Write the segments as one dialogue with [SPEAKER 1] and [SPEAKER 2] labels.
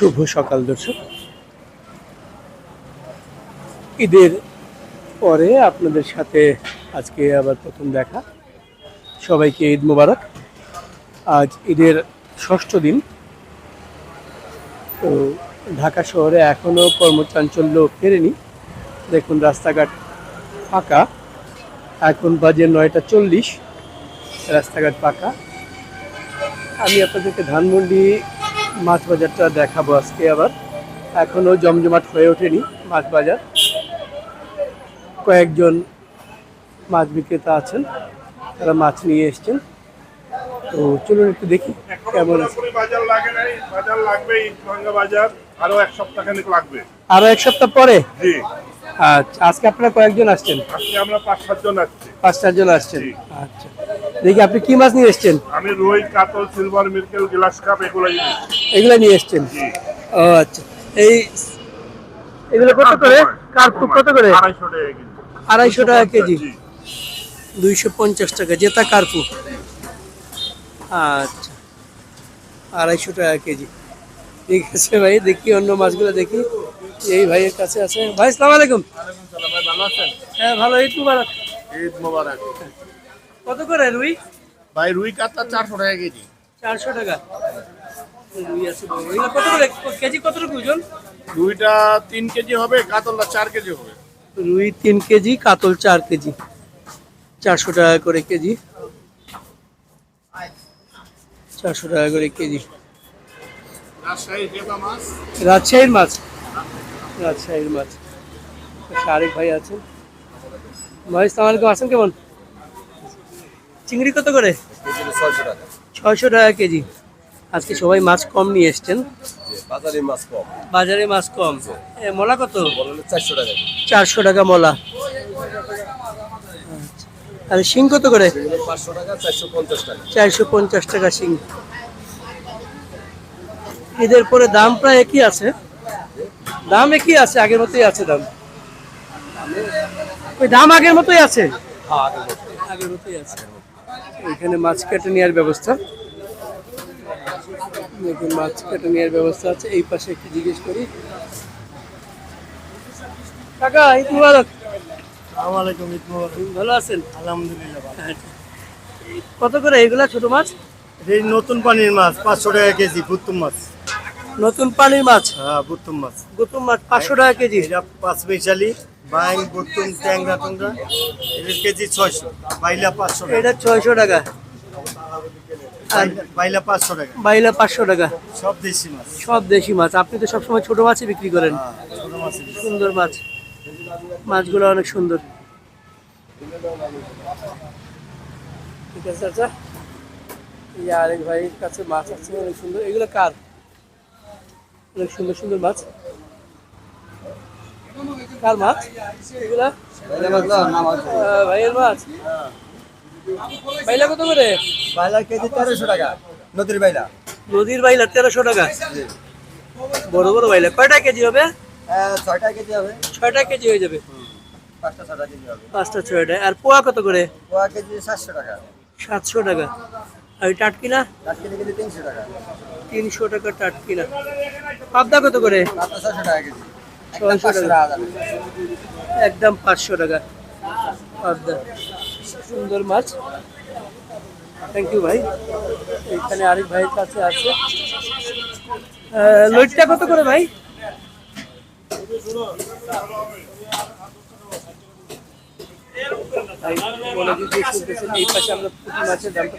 [SPEAKER 1] শুভ সকাল, দর্শক। ঈদের পরে আপনাদের সাথে আজকে আবার প্রথম দেখা। সবাইকে ঈদ মোবারক। আজ ঈদের ষষ্ঠ দিন। তো ঢাকা শহরে এখনও কর্মচাঞ্চল্য ফেরেনি। দেখুন, রাস্তাঘাট ফাঁকা। এখন বাজে নয়টা চল্লিশ। রাস্তাঘাট ফাঁকা। আমি আপনাদেরকে ধানমন্ডি মাছ বাজারটা দেখাবো আজকে আবার। এখনও জমজমাট হয়ে ওঠেনি মাছ বাজার কয়েকজন মাছ বিক্রেতা আছেন তারা মাছ নিয়ে এসছেন। তো চলুন একটু দেখি কেমন আছে।
[SPEAKER 2] পুরোপুরি বাজার লাগে নাই বাজার লাগবে ভাঙ্গা বাজার আরও এক সপ্তাহ খানিক লাগবে।
[SPEAKER 1] আরও এক সপ্তাহ পরে?
[SPEAKER 2] জি।
[SPEAKER 1] আচ্ছা আজকে আপনারা কয়েকজন আসছেন?
[SPEAKER 2] আজকে আমরা পাঁচ সাতজন আসছি।
[SPEAKER 1] পাঁচ চারজন আসছেন। আচ্ছা। দেখি আপনি কি মাছ নিয়ে এসছেন?
[SPEAKER 2] আমি রুই কাতল সিলভার মিরকেল গ্লাস কাপ এগুলো
[SPEAKER 1] এগুলো নিয়ে এসছেন? ও আচ্ছা। এই এগুলো কত করে? কার্পুক কত করে?
[SPEAKER 2] আড়াইশো টাকা কেজি।
[SPEAKER 1] আড়াইশো টাকা কেজি। দুইশো পঞ্চাশ টাকা। জেতা কার্পু। আচ্ছা। আড়াইশো টাকা কেজি। ঠিক আছে ভাই দেখি অন্য মাছগুলো দেখি। এই ভাইয়ের কাছে আছে। ভাই সালাম আলাইকুম
[SPEAKER 2] ভালো আছেন?
[SPEAKER 1] হ্যাঁ ভালো। ঈদ মুবারক।
[SPEAKER 2] ঈদ মোবারক।
[SPEAKER 1] কত করে রুই?
[SPEAKER 2] ভাই রুই কাতলা চারশো টাকা কেজি।
[SPEAKER 1] চারশো টাকা। রুই আছে এগুলো কত করে? কেজি কত রকম ওজন?
[SPEAKER 2] রুইটা তিন কেজি হবে কাতলটা চার কেজি হবে।
[SPEAKER 1] রুই তিন কেজি কাতল চার কেজি। চারশো টাকা করে কেজি। চারশো টাকা করে কেজি। রাজশাহীর মাছ। রাজশাহীর মাছ? আরেক ভাই আছেন। ভাই সালামালাইকুম আছেন কেমন? চিংড়ি কত করে?
[SPEAKER 3] ছয়শো টাকা।
[SPEAKER 1] কেজি। আজকে সবাই মাছ কম নিয়ে এসছেন।
[SPEAKER 3] বাজারে মাছ কম।
[SPEAKER 1] বাজারে মাছ কম। এ, মলা কত?
[SPEAKER 3] চারশো টাকা
[SPEAKER 1] চারশো টাকা মলা। আচ্ছা। আর শিং কত করে?
[SPEAKER 3] চারশো পঞ্চাশ টাকা।
[SPEAKER 1] চারশো পঞ্চাশ টাকা শিং। ঈদের পরে দাম প্রায় একই আছে। দাম একই আছে আগের মতোই আছে দাম। ওই দাম আগের মতোই আছে? আগের মতোই। আছে। এখানে মাছ কেটে নেওয়ার ব্যবস্থা। দেখুন মাছ কেটে নেওয়ার ব্যবস্থা আছে। এই পাশে একটু জিজ্ঞেস করি। কাকা ঈদ মুবারক।
[SPEAKER 4] আসসালামাইকুম ঈদ মোবারক।
[SPEAKER 1] ভালো আছেন?
[SPEAKER 4] আলহামদুলিল্লাহ।
[SPEAKER 1] কত করে এগুলা ছোট মাছ?
[SPEAKER 4] এই নতুন পানির মাছ পাঁচশো টাকা কেজি বুত্তুম মাছ।
[SPEAKER 1] নতুন পানির মাছ?
[SPEAKER 4] হ্যাঁ বুত্তুম মাছ।
[SPEAKER 1] গুতুম মাছ পাঁচশো টাকা কেজি।
[SPEAKER 4] এটা পাঁচ পয়সালি বাইং বুত্তুম ট্যাংরা টুংরা এটার কেজি ছয়শো বাইলা পাঁচশো
[SPEAKER 1] এটা ছয়শো টাকা।
[SPEAKER 4] বাইলা- পাঁচশো টাকা।
[SPEAKER 1] বাইলা পাঁচশো টাকা।
[SPEAKER 4] সব দেশি মাছ।
[SPEAKER 1] সব দেশি মাছ। আপনি তো সবসময় ছোট মাছই বিক্রি করেন।
[SPEAKER 4] হ্যাঁ
[SPEAKER 1] সুন্দর মাছ। মাছগুলো অনেক সুন্দর। ঠিক আছে আচ্ছা এই যে আরেক ভাইয়ের কাছে মাছ আছে অনেক সুন্দর। এগুলো কার? অনেক সুন্দর সুন্দর মাছ। কার মাছ? এগুলা? ভাইয়ের মাছ? বাইলা কত করে?
[SPEAKER 4] বাইলা কেজি তেরোশো টাকা নদীর বাইলা
[SPEAKER 1] নদীর বাইলা তেরোশো টাকা। বড় বড় বাইলা কয়টা কেজি হবে?
[SPEAKER 4] ছয়টা কেজি হবে।
[SPEAKER 1] ছয়টা কেজি হয়ে যাবে।
[SPEAKER 4] পাঁচটা
[SPEAKER 1] ছয়টা আর পোয়া কত করে?
[SPEAKER 4] পোয়া কেজি সাতশো টাকা।
[SPEAKER 1] সাতশো টাকা। আর টাটকিনা?
[SPEAKER 4] চার কেজি তিনশো টাকা।
[SPEAKER 1] তিনশো টাকা টাটকিনা। পাবদা কত করে?
[SPEAKER 4] পাঁচটা ছশো টাকা কেজি।
[SPEAKER 1] ছয়শো টাকা। একদম পাঁচশো টাকা। সুন্দর মাছ। থ্যাংক ইউ ভাই। এখানে আরেক ভাইয়ের কাছে আছে। লইটটা কত করে ভাই? এই পাশে আমরা পুঁটি মাছের দামটা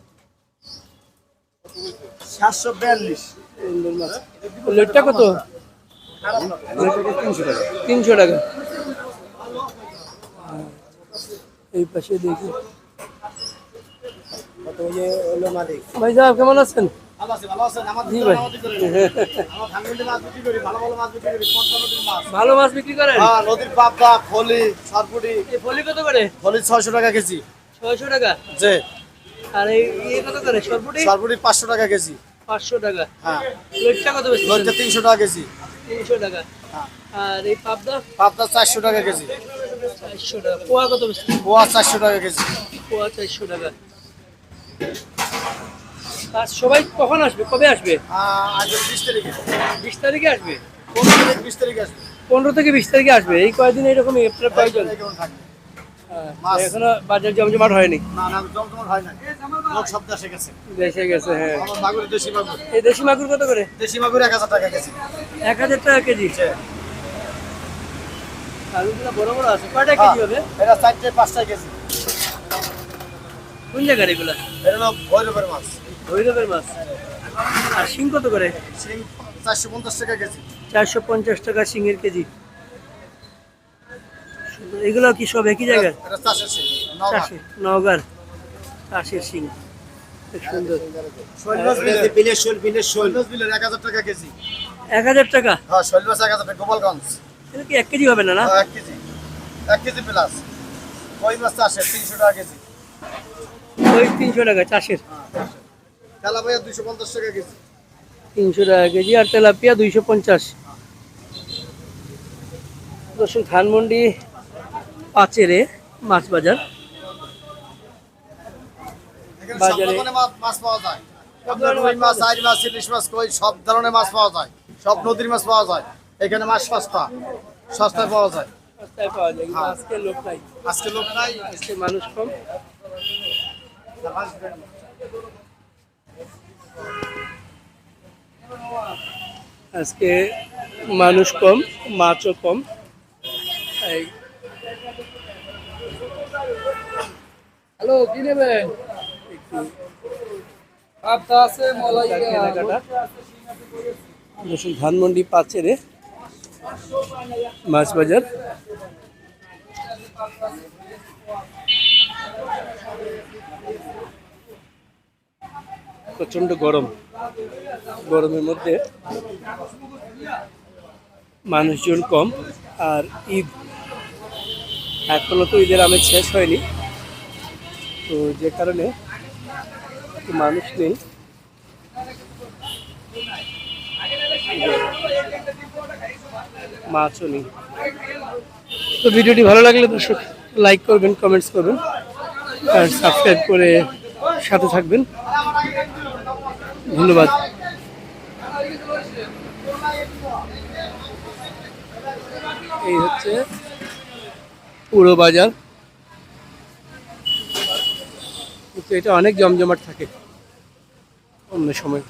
[SPEAKER 4] সাতশো বিয়াল্লিশ।
[SPEAKER 1] লেটটা কত?
[SPEAKER 3] তিনশো টাকা।
[SPEAKER 1] এই পাশে দেখি। ভাই সাহেব কেমন আছেন?
[SPEAKER 4] ভালো মাছ বিক্রি করি
[SPEAKER 1] করেন?
[SPEAKER 4] হ্যাঁ নদীর পাবদা ফলি সরপুটি।
[SPEAKER 1] ফলি কত করে?
[SPEAKER 4] ফলি ছয়শো টাকা কেজি।
[SPEAKER 1] ছয়শো টাকা? আর এই ইয়ে কত করে? সরপুটি?
[SPEAKER 4] সরপুটি পাঁচশো টাকা কেজি।
[SPEAKER 1] পাঁচশো টাকা।
[SPEAKER 4] হ্যাঁ।
[SPEAKER 1] প্লেটটা কত বেশি
[SPEAKER 4] তিনশো টাকা কেজি।
[SPEAKER 1] তিনশো টাকা।
[SPEAKER 4] হ্যাঁ।
[SPEAKER 1] আর এই পাবদা?
[SPEAKER 4] পাবদা চারশো টাকা কেজি।
[SPEAKER 1] চারশো টাকা। পোয়া কত বেশি
[SPEAKER 4] পোয়া চারশো টাকা কেজি।
[SPEAKER 1] পোয়া চারশো টাকা। আর সবাই কখন আসবে? কবে আসবে?
[SPEAKER 4] আজ বিশ তারিখে।
[SPEAKER 1] বিশ তারিখে আসবে?
[SPEAKER 4] পনেরো তারিখ বিশ তারিখে আসবে।
[SPEAKER 1] পনেরো থেকে বিশ তারিখে আসবে। এই কয়েকদিন এইরকম আপনার কয়েকজন হ্যাঁ। এখনও বাজার জমজমাট হয়নি।
[SPEAKER 4] না না জমজমাট হয় না সব দেশে গেছে।
[SPEAKER 1] দেশে গেছে হ্যাঁ।
[SPEAKER 4] মাগুর দেশি মাগুর।
[SPEAKER 1] এই দেশি মাগুর কত করে?
[SPEAKER 4] দেশি মাগুর এক হাজার টাকা কেজি।
[SPEAKER 1] এক হাজার টাকা কেজি? আলুগুলো বড় বড় আছে। কয়টা কেজি হবে?
[SPEAKER 4] এটা চারটে পাঁচটা কেজি।
[SPEAKER 1] কোন জায়গার এগুলা?
[SPEAKER 4] এটা হলো ভৈরবের মাছ।
[SPEAKER 1] ভৈরবের মাছ। আর শিং কত করে?
[SPEAKER 4] শিং চারশো পঞ্চাশ টাকা কেজি।
[SPEAKER 1] চারশো পঞ্চাশ টাকা শিঙের কেজি। এগুলো কি সব একই জায়গার?
[SPEAKER 4] এটা চাষের শিং নগা
[SPEAKER 1] চাষি নওগাঁর। চাষের শিং সুন্দর।
[SPEAKER 4] বিলের শোল বিলের শোল। বিলের এক হাজার টাকা কেজি।
[SPEAKER 1] এক হাজার টাকা?
[SPEAKER 4] হ্যাঁ শৈল মাছ এক হাজার টাকা গোপালগঞ্জ।
[SPEAKER 1] এটা কি এক কেজি হবে না না?
[SPEAKER 4] হ্যাঁ, এক কেজি। এক কেজি প্লাস কই মাছ চাষের? তিনশো টাকা কেজি।
[SPEAKER 1] ওই তিনশো টাকা চাষের?
[SPEAKER 4] তেলা ভাইয়া দুইশো পঞ্চাশ টাকা কেজি।
[SPEAKER 1] তিনশো টাকা কেজি আর তেলাপিয়া দুইশো পঞ্চাশ। দর্শক ধানমন্ডি পাচেরে মাছ বাজার। বাজারে-
[SPEAKER 4] মাছ- মাছ পাওয়া যায়। মাছ আইর মাছ ইলিশ মাছ কই সব ধরনের মাছ পাওয়া যায়। সব নদীর মাছ পাওয়া যায়। এখানে মাছ সস্তা। সস্তায় পাওয়া যায়।
[SPEAKER 1] রাস্তায় পাওয়া যায় কিন্তু আজকে লোক নাই।
[SPEAKER 4] আজকে লোক নাই।
[SPEAKER 1] আজকে মানুষ কম। আজকে মানুষ কম মাছও কম। এই হ্যালো কি নেবেন? ধানমন্ডি পাচেরে মাছ বাজার প্রচণ্ড গরম। গরমের মধ্যে মানুষজন কম, আর ঈদ এখনও তো ঈদের আমেজ শেষ হয়নি। তো যে কারণে মানুষ নেই। মাছও নেই। তো ভিডিওটি ভালো লাগলে দর্শক লাইক করবেন কমেন্টস করবেন, আর সাবস্ক্রাইব করে সাথে থাকবেন। ধন্যবাদ। এই হচ্ছে পুরো বাজার। কিন্তু এটা অনেক জমজমাট থাকে অন্য সময়।